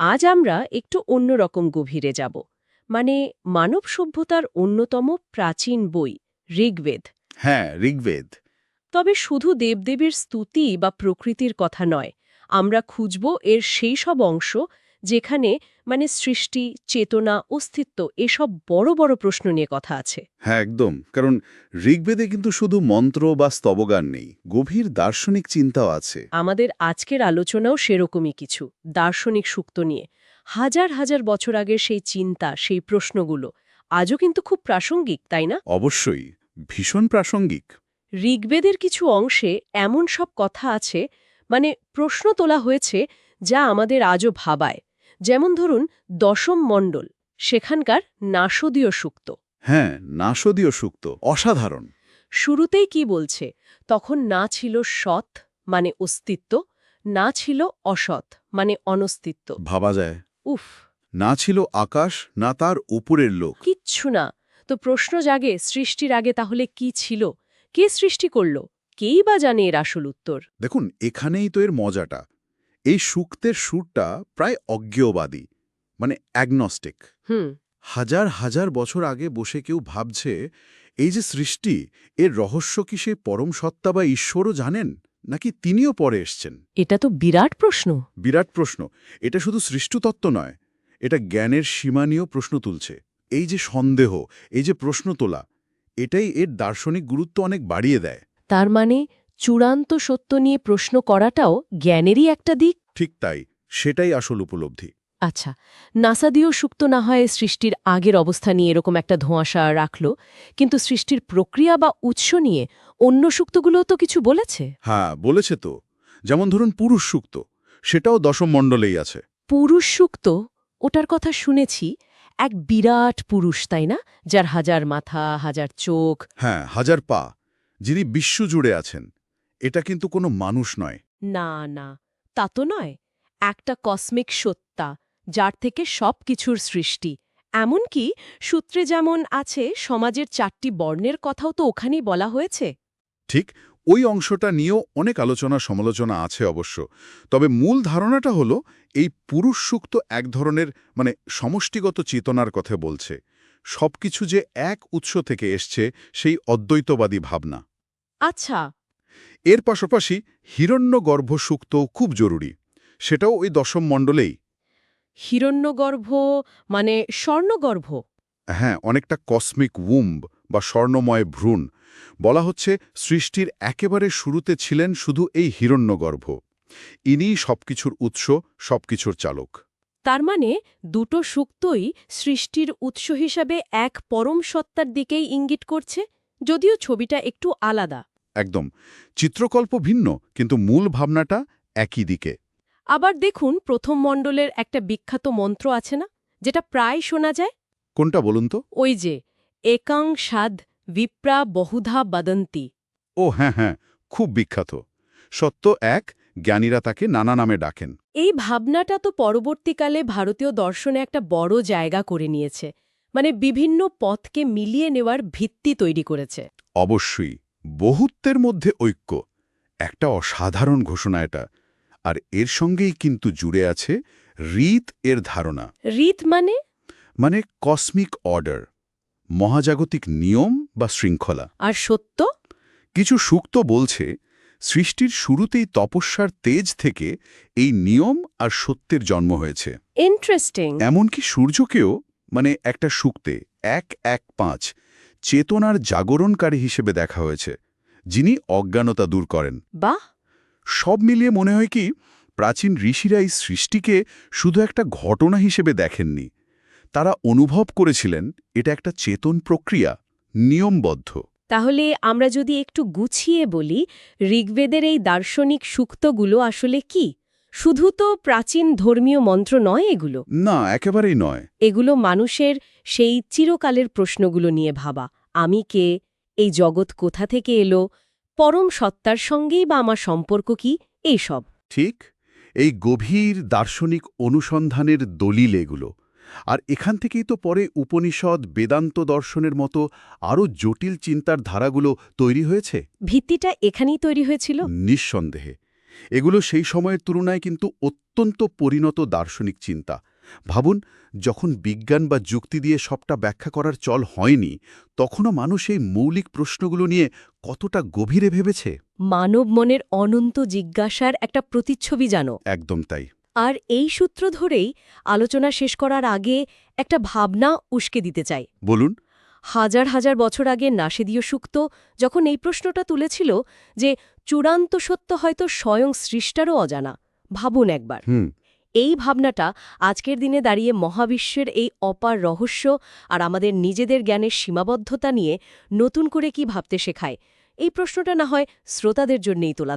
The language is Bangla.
আজ আমরা একটু অন্যরকম গভীরে যাব। মানে মানব সভ্যতার অন্যতম প্রাচীন বই ঋগ্বেদ। হ্যাঁ ঋগ্বেদ। তবে শুধু দেবদেবীর স্তুতি বা প্রকৃতির কথা নয় আমরা খুঁজব এর সেই সব অংশ যেখানে মানে সৃষ্টি চেতনা অস্তিত্ব এসব বড় বড় প্রশ্ন নিয়ে কথা আছে। হ্যাঁ একদম। কারণ ঋগ্বেদে কিন্তু শুধু মন্ত্র বা স্তবগান নেই গভীর দার্শনিক চিন্তাও আছে। আমাদের আজকের আলোচনাও সেরকমই কিছু দার্শনিক সুক্ত নিয়ে। হাজার হাজার বছর আগের সেই চিন্তা সেই প্রশ্নগুলো আজও কিন্তু খুব প্রাসঙ্গিক তাই না? অবশ্যই ভীষণ প্রাসঙ্গিক। ঋগ্বেদের কিছু অংশে এমন সব কথা আছে মানে প্রশ্ন তোলা হয়েছে যা আমাদের আজও ভাবায়। যেমন ধরুন দশম মণ্ডল সেখানকার নাসদীয় সুক্ত। হ্যাঁ নাসদীয় সুক্ত অসাধারণ। শুরুতেই কি বলছে? তখন না ছিল সৎ মানে অস্তিত্ব না ছিল অসৎ মানে অনস্তিত্ব। ভাবা যায়। উফ। না ছিল আকাশ না তার উপরের লোক। কিচ্ছু না। তো প্রশ্ন জাগে সৃষ্টির আগে তাহলে কি ছিল? কে সৃষ্টি করল? কেই বা জানে এর আসল উত্তর? দেখুন এখানেই তো এর মজাটা। এই সুক্তের সুরটা প্রায় অজ্ঞেয়বাদী মানে অ্যাগনস্টিক হাজার হাজার বছর আগে বসে কেউ ভাবছে এই যে সৃষ্টি এর রহস্য কি সে পরম সত্তা বা ঈশ্বরও জানেন নাকি তিনিও পরে এসছেন? এটা তো বিরাট প্রশ্ন। বিরাট প্রশ্ন। এটা শুধু সৃষ্টতত্ত্ব নয় এটা জ্ঞানের সীমা নিয়েও প্রশ্ন তুলছে। এই যে সন্দেহ এই যে প্রশ্ন তোলা এটাই এর দার্শনিক গুরুত্ব অনেক বাড়িয়ে দেয়। তার মানে চূড়ান্ত সত্য নিয়ে প্রশ্ন করাটাও জ্ঞানেরই একটা দিক। ঠিক তাই সেটাই আসল উপলব্ধি। আচ্ছা নাসাদীয় সুক্ত না হয় সৃষ্টির আগের অবস্থা নিয়ে এরকম একটা ধোঁয়াশা রাখল কিন্তু সৃষ্টির প্রক্রিয়া বা উৎস নিয়ে অন্য সুক্তগুলোও তো কিছু বলেছে? হ্যাঁ বলেছে তো। যেমন ধরুন পুরুষ সুক্ত সেটাও দশম মণ্ডলেই আছে। পুরুষ সুক্ত? ওটার কথা শুনেছি এক বিরাট পুরুষ তাই না? যার হাজার মাথা হাজার চোখ। হ্যাঁ হাজার পা যিনি বিশ্ব জুড়ে আছেন। এটা কিন্তু কোনো মানুষ নয়। না না তা তো নয়। একটা কসমিক সত্তা যার থেকে সব কিছুর সৃষ্টি। এমনকি সূত্রে যেমন আছে সমাজের চারটি বর্ণের কথাও তো ওখানেই বলা হয়েছে। ঠিক ওই অংশটা নিয়েও অনেক আলোচনা সমালোচনা আছে অবশ্য। তবে মূল ধারণাটা হলো এই পুরুষ সুক্ত এক ধরনের মানে সমষ্টিগত চেতনার কথা বলছে। সবকিছু যে এক উৎস থেকে এসছে সেই অদ্বৈতবাদী ভাবনা। আচ্ছা এর পাশাপাশি হিরণ্যগর্ভ সুক্তও খুব জরুরি। সেটাও ওই দশম মণ্ডলেই। হিরণ্যগর্ভ মানে স্বর্ণগর্ভ? হ্যাঁ অনেকটা কসমিক উম্ব বা স্বর্ণময় ভ্রূণ। বলা হচ্ছে সৃষ্টির একেবারে শুরুতে ছিলেন শুধু এই হিরণ্যগর্ভ। ইনিই সবকিছুর উৎস সবকিছুর চালক। তার মানে দুটো সুক্তই সৃষ্টির উৎস হিসাবে এক পরম সত্তার দিকেই ইঙ্গিত করছে যদিও ছবিটা একটু আলাদা। একদম। চিত্রকল্প ভিন্ন কিন্তু মূল ভাবনাটা একই দিকে। আবার দেখুন প্রথম মণ্ডলের একটা বিখ্যাত মন্ত্র আছে না যেটা প্রায় শোনা যায়? কোনটা বলুন তো? ওই যে একাং সাদ বিপ্রা বহুধা বদন্তি। ও হ্যাঁ হ্যাঁ খুব বিখ্যাত। সত্য এক জ্ঞানীরা তাকে নানা নামে ডাকেন। এই ভাবনাটা তো পরবর্তীকালে ভারতীয় দর্শনে একটা বড় জায়গা করে নিয়েছে। মানে বিভিন্ন পথকে মিলিয়ে নেওয়ার ভিত্তি তৈরি করেছে। অবশ্যই। বহুত্বের মধ্যে ঐক্য। একটা অসাধারণ ঘোষণা এটা। আর এর সঙ্গেই কিন্তু জুড়ে আছে রীত এর ধারণা। রীত মানে? মানে কসমিক অর্ডার মহাজাগতিক নিয়ম বা শৃঙ্খলা। আর সত্য? কিছু সুক্ত বলছে সৃষ্টির শুরুতেই তপস্যার তেজ থেকে এই নিয়ম আর সত্যের জন্ম হয়েছে। ইন্টারেস্টিং এমনকি সূর্যকেও মানে একটা সুক্তে এক এক পাঁচ চেতনার জাগরণকারী হিসেবে দেখা হয়েছে যিনি অজ্ঞানতা দূর করেন। বাহ! সব মিলিয়ে মনে হয় কি প্রাচীন ঋষিরা এই সৃষ্টিকে শুধু একটা ঘটনা হিসেবে দেখেননি। তারা অনুভব করেছিলেন এটা একটা চেতন প্রক্রিয়া নিয়মবদ্ধ। তাহলে আমরা যদি একটু গুছিয়ে বলি ঋগ্বেদের এই দার্শনিক সুক্তগুলো আসলে কি? শুধু তো প্রাচীন ধর্মীয় মন্ত্র নয় এগুলো। না একেবারেই নয়। এগুলো মানুষের সেই চিরকালের প্রশ্নগুলো নিয়ে ভাবা। আমি কে? এই জগৎ কোথা থেকে এলো? পরম সত্তার সঙ্গেই বা আমার সম্পর্ক কি? এইসব ঠিক এই গভীর দার্শনিক অনুসন্ধানের দলিল এগুলো। আর এখান থেকেই তো পরে উপনিষদ বেদান্ত দর্শনের মতো আরও জটিল চিন্তার ধারাগুলো তৈরি হয়েছে? ভিত্তিটা এখানেই তৈরি হয়েছিল? নিঃসন্দেহে। এগুলো সেই সময়ের তুলনায় কিন্তু অত্যন্ত পরিণত দার্শনিক চিন্তা। ভাবুন যখন বিজ্ঞান বা যুক্তি দিয়ে সবটা ব্যাখ্যা করার চল হয়নি তখনও মানুষ এই মৌলিক প্রশ্নগুলো নিয়ে কতটা গভীরে ভেবেছে? মানব মনের অনন্ত জিজ্ঞাসার একটা প্রতিচ্ছবি জানো। একদম তাই। আর এই সূত্র ধরেই আলোচনা শেষ করার আগে একটা ভাবনা উস্কে দিতে চাই। বলুন। হাজার হাজার বছর আগে নাসেদীয় সুক্ত যখন এই প্রশ্নটা তুলেছিল যে চূড়ান্ত সত্য হয়তো স্বয়ং সৃষ্টারও অজানা ভাবুন একবার। এই ভাবনাটা আজকের দিনে দাঁড়িয়ে মহাবিশ্বের এই অপার রহস্য আর আমাদের নিজেদের জ্ঞানের সীমাবদ্ধতা নিয়ে নতুন করে কি ভাবতে শেখায় এই প্রশ্নটা না হয় শ্রোতাদের জন্যেই তোলা